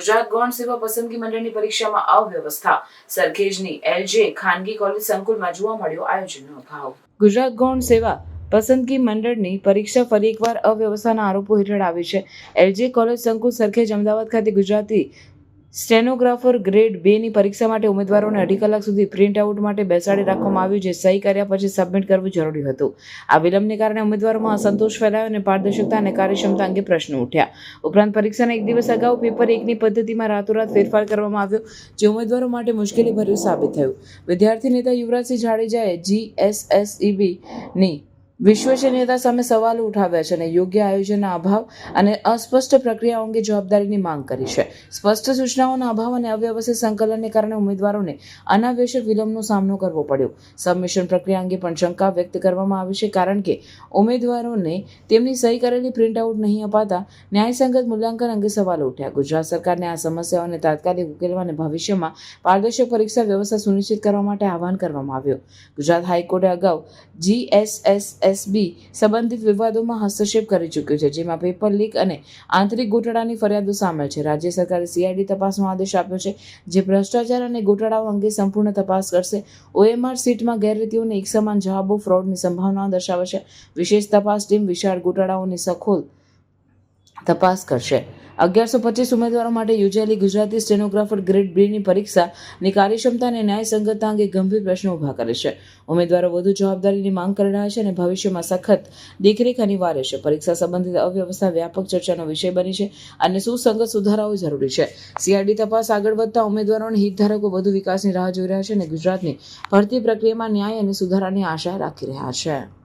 ગુજરાત ગૌણ સેવા પસંદગી મંડળની પરીક્ષામાં અવ્યવસ્થા. સરખેજની એલજે ખાનગી કોલેજ સંકુલમાં જોવા મળ્યો આયોજનનો અભાવ. ગુજરાત ગૌણ સેવા પસંદગી મંડળની પરીક્ષા ફરી એકવાર અવ્યવસ્થાના આરોપો હેઠળ આવી છે. એલજે કોલેજ સંકુલ સરખેજ અમદાવાદ ખાતે ગુજરાતી સ્ટેનોગ્રાફર ગ્રેડ બેની પરીક્ષા માટે ઉમેદવારોને અઢી કલાક સુધી પ્રિન્ટ આઉટ માટે બેસાડી રાખવામાં આવ્યું જે સહી કર્યા પછી સબમિટ કરવું જરૂરી હતું. આ વિલંબને કારણે ઉમેદવારોમાં અસંતોષ ફેલાયો અને પારદર્શકતા અને કાર્યક્ષમતા અંગે પ્રશ્નો ઉઠ્યા. ઉપરાંત પરીક્ષાના એક દિવસ અગાઉ પેપર એકની પદ્ધતિમાં રાતોરાત ફેરફાર કરવામાં આવ્યો, જે ઉમેદવારો માટે મુશ્કેલી ભર્યું સાબિત થયું. વિદ્યાર્થી નેતા યુવરાજસિંહ જાડેજાએ જીએસએસઈબી ની વિશ્વસનીયતા સામે સવાલો ઉઠાવ્યા છે અને યોગ્ય આયોજનના અભાવ અને અસ્પષ્ટ પ્રક્રિયાઓ અંગે જવાબદારીની માંગ કરી છે. સ્પષ્ટ સૂચનાઓના અભાવ અને અવ્યવસ્થિત સંકલનને કારણે ઉમેદવારોને અનાવશ્યક વિલંબનો સામનો કરવો પડ્યો. સબમિશન પ્રક્રિયા અંગે પણ શંકા વ્યક્ત કરવામાં આવી છે કારણ કે ઉમેદવારોને તેમની સહી કરેલી પ્રિન્ટઆઉટ નહીં અપાતા ન્યાયસંગત મૂલ્યાંકન અંગે સવાલો ઉઠ્યા. ગુજરાત સરકારને આ સમસ્યાઓને તાત્કાલિક ઉકેલવા અને ભવિષ્યમાં પારદર્શક પરીક્ષા વ્યવસ્થા સુનિશ્ચિત કરવા માટે આહવાન કરવામાં આવ્યું. ગુજરાત હાઈકોર્ટે અગાઉ જીએસએસએસબી સંબંધિત વિવાદોમાં હસ્તક્ષેપ કરી ચૂક્યું છે, જેમાં પેપર લીક અને આંતરિક ગોટાળાની ફરિયાદો સામેલ છે. રાજ્ય સરકારે સીઆઈડી તપાસનો આદેશ આપ્યો છે, જે ભ્રષ્ટાચાર અને ગોટાળાઓ અંગે સંપૂર્ણ તપાસ કરશે. ઓએમઆર સીટમાં ગેરરીતિઓને એક સમાન જવાબો ફ્રોડની સંભાવના દર્શાવે છે. વિશેષ તપાસ ટીમ વિશાળ ગોટાળાઓની સખોલ તપાસ કરશે. અગિયારસો પચીસ ઉમેદવારો માટે યોજાયેલી ગુજરાતી સ્ટેનોગ્રાફર ગ્રેડ બેની પરીક્ષાની કાર્યક્ષમતા અને ન્યાયસંગતતા અંગે ગંભીર પ્રશ્નો ઊભા કરે છે. ઉમેદવારો વધુ જવાબદારીની માંગ કરી રહ્યા છે અને ભવિષ્યમાં સખત દેખરેખ અનિવાર્ય છે. પરીક્ષા સંબંધિત અવ્યવસ્થા વ્યાપક ચર્ચાનો વિષય બની છે અને સુસંગત સુધારાઓ જરૂરી છે. સીઆરડી તપાસ આગળ વધતા ઉમેદવારો હિતધારકો વધુ વિકાસની રાહ જોઈ રહ્યા છે અને ગુજરાતની ભરતી પ્રક્રિયામાં ન્યાય અને સુધારાની આશા રાખી રહ્યા છે.